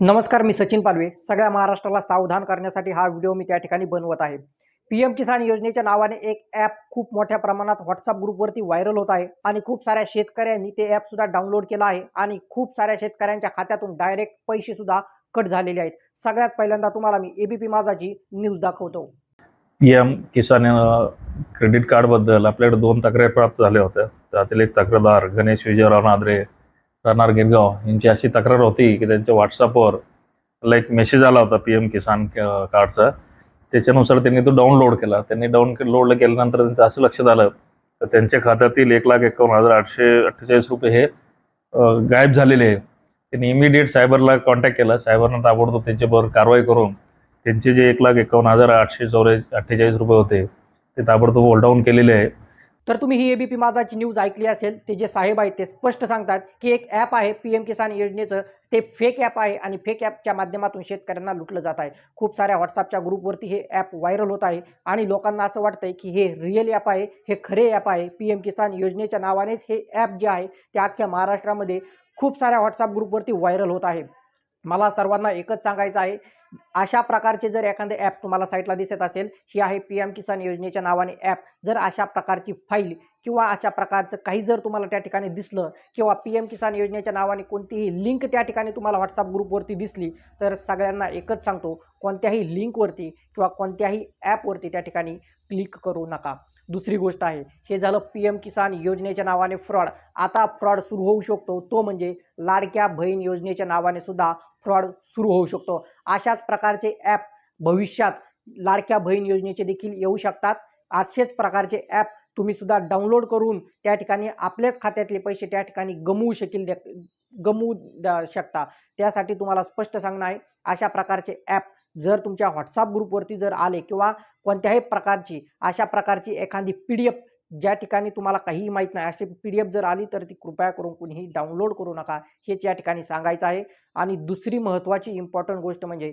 नमस्कार मी सचिन पालवे. सगळ्या महाराष्ट्राला सावधान करण्यासाठी हा व्हिडिओ मी त्या ठिकाणी बनवत आहे. पी एम किसान योजनेच्या नावाने एक ॲप खूप मोठ्या प्रमाणात व्हॉट्सअप ग्रुपवरती व्हायरल होत आहे आणि खूप साऱ्या शेतकऱ्यांनी ते ॲपसुद्धा डाउनलोड केलं आहे आणि खूप साऱ्या शेतकऱ्यांच्या खात्यातून डायरेक्ट पैसेसुद्धा कट झालेले आहेत. सगळ्यात पहिल्यांदा तुम्हाला मी एबीपी माझाची न्यूज दाखवतो. पी एम किसान क्रेडिट कार्डबद्दल आपल्याकडे दोन तक्रारी प्राप्त झाल्या होत्या. त्यातील एक तक्रारदार गणेश विजयराव नादरे राहणार गिरगाव यांची अशी तक्रार होती की त्यांच्या व्हॉट्सअपवर ला एक मेसेज आला होता पी एम किसान कार्डचा. त्याच्यानुसार त्यांनी तो डाउनलोड केला. त्यांनी डाउनलोड केल्यानंतर त्यांचं असं लक्षात आलं तर त्यांच्या खात्यातील एक लाख एकावन्न हजार आठशे अठ्ठेचाळीस रुपये हे गायब झालेले आहे. त्यांनी इमिडिएट सायबरला कॉन्टॅक्ट केला. सायबरनं ताबडतोब त्यांच्यावर कारवाई करून त्यांचे जे एक लाख एकावन्न हजार आठशे चौऱ्या अठ्ठेचाळीस रुपये होते ते ताबडतोब होल्डाऊन केलेले आहे. तर तुम्ही ही एबीपी माझाची न्यूज ऐकली असेल ते जे साहेब आहेत ते स्पष्ट सांगतात की एक ॲप आहे पी एम किसान योजनेचं. ते फेक ॲप आहे आणि फेक ॲपच्या माध्यमातून शेतकऱ्यांना लुटलं जात आहे. खूप साऱ्या व्हॉट्सअपच्या ग्रुपवरती हे ॲप व्हायरल होत आहे आणि लोकांना असं वाटतंय की हे रिअल ॲप आहे हे खरे ॲप आहे. पी एम किसान योजनेच्या नावानेच हे ॲप जे आहे ते अख्ख्या महाराष्ट्रामध्ये खूप साऱ्या व्हॉट्सअप ग्रुपवरती व्हायरल होत आहे. मला सर्वांना एकच सांगायचं आहे अशा प्रकारचे जर एखादे ॲप तुम्हाला साईटला दिसत असेल ही आहे पी एम किसान योजनेच्या नावाने ॲप जर अशा प्रकारची फाईल किंवा अशा प्रकारचं काही जर तुम्हाला त्या ठिकाणी दिसलं किंवा पी एम किसान योजनेच्या नावाने कोणतीही लिंक त्या ठिकाणी तुम्हाला व्हॉट्सअप ग्रुपवरती दिसली तर सगळ्यांना एकच सांगतो कोणत्याही लिंकवरती किंवा कोणत्याही ॲपवरती त्या ठिकाणी क्लिक करू नका. दुसरी गोष्ट आहे. हे झालं पी एम किसान योजनेच्या नावाने फ्रॉड. आता फ्रॉड सुरू होऊ शकतो. तो म्हणजे लाडक्या बहीण योजनेच्या नावाने सुद्धा फ्रॉड सुरू होऊ शकतो. अशाच प्रकारचे ॲप भविष्यात लाडक्या बहीण योजनेचे देखील येऊ शकतात. असेच प्रकारचे ॲप तुम्ही सुद्धा डाउनलोड करून त्या ठिकाणी आपल्याच खात्यातले पैसे त्या ठिकाणी गमवू शकेल गमवू द- शकता. त्यासाठी तुम्हाला स्पष्ट सांगणं आहे. अशा प्रकारचे ॲप जर तुमच्या व्हॉट्सअप ग्रुपवरती जर आले किंवा कोणत्याही प्रकारची अशा प्रकारची एखादी पी डी एफ ज्या ठिकाणी तुम्हाला काहीही माहीत नाही अशी पी डी एफ जर आली तर ती कृपया करून कुणीही डाउनलोड करू नका. हेच या ठिकाणी सांगायचं आहे. आणि दुसरी महत्त्वाची इम्पॉर्टंट गोष्ट म्हणजे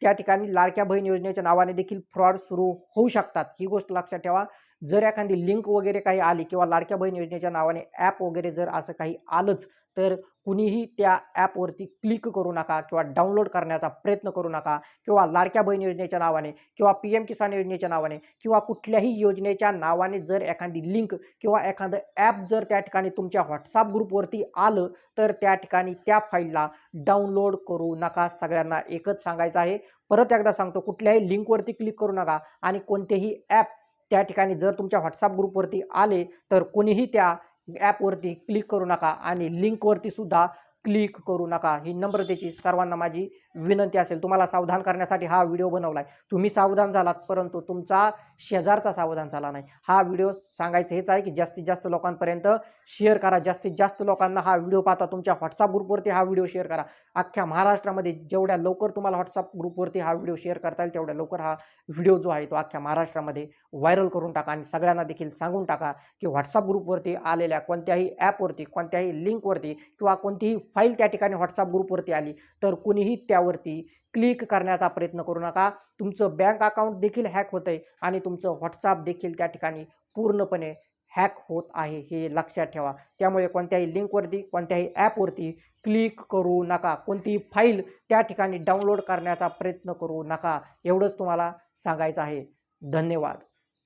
त्या ठिकाणी लाडक्या बहीण योजनेच्या नावाने देखील फ्रॉड सुरू होऊ शकतात. ही गोष्ट लक्षात ठेवा. जर एखादी लिंक वगैरे काही आली किंवा लाडक्या बहीण योजनेच्या नावाने ॲप वगैरे जर असं काही आलंच तर कुणीही त्या ॲपवरती क्लिक करू नका किंवा डाउनलोड करण्याचा प्रयत्न करू नका किंवा लाडक्या बहीण योजनेच्या नावाने किंवा पी एम किसान योजनेच्या नावाने किंवा कुठल्याही योजनेच्या नावाने जर एखादी लिंक किंवा एखादं ॲप जर त्या ठिकाणी तुमच्या व्हॉट्सअप ग्रुपवरती आलं तर त्या ठिकाणी त्या फाईलला डाउनलोड करू नका. सगळ्यांना एकच सांगायचं आहे. परत एकदा सांगतो कुठल्याही लिंकवरती क्लिक करू नका आणि कोणतेही ॲप त्या ठिकाणी जर तुमच्या व्हॉट्सअप ग्रुपवरती आले तर कोणीही त्या ॲपवरती क्लिक करू नका आणि लिंकवरती सुद्धा क्लिक करू नका. ही नम्रतेची सर्वांना माझी विनंती असेल. तुम्हाला सावधान करण्यासाठी हा व्हिडिओ बनवला आहे तुम्ही सावधान झालात परंतु तुमचा शेजारचा सावधान झाला नाही. हा व्हिडिओ सांगायचं हेच आहे की जास्तीत जास्त लोकांपर्यंत शेअर करा. जास्तीत जास्त लोकांना हा व्हिडिओ पाहता तुमच्या व्हॉट्सअप ग्रुपवरती हा व्हिडिओ शेअर करा. अख्ख्या महाराष्ट्रामध्ये जेवढ्या लवकर तुम्हाला व्हॉट्सअप ग्रुपवरती हा व्हिडिओ शेअर करता येईल तेवढ्या लवकर हा व्हिडिओ जो आहे तो अख्ख्या महाराष्ट्रामध्ये व्हायरल करून टाका आणि सगळ्यांना देखील सांगून टाका की व्हॉट्सअप ग्रुपवरती आलेल्या कोणत्याही ॲपवरती कोणत्याही लिंकवरती किंवा कोणतीही फाईल त्या ठिकाणी व्हॉट्सअप ग्रुपवरती आली. तर कुणीही त्यावरती क्लिक करण्याचा प्रयत्न करू नका. तुमचं बँक अकाउंट देखील हॅक होतं आहे आणि तुमचं व्हॉट्सअप देखील त्या ठिकाणी पूर्णपणे हॅक होत आहे हे लक्षात ठेवा. त्यामुळे कोणत्याही लिंकवरती कोणत्याही ॲपवरती क्लिक करू नका. कोणतीही फाईल त्या ठिकाणी डाउनलोड करण्याचा प्रयत्न करू नका. एवढंच तुम्हाला सांगायचं आहे. धन्यवाद.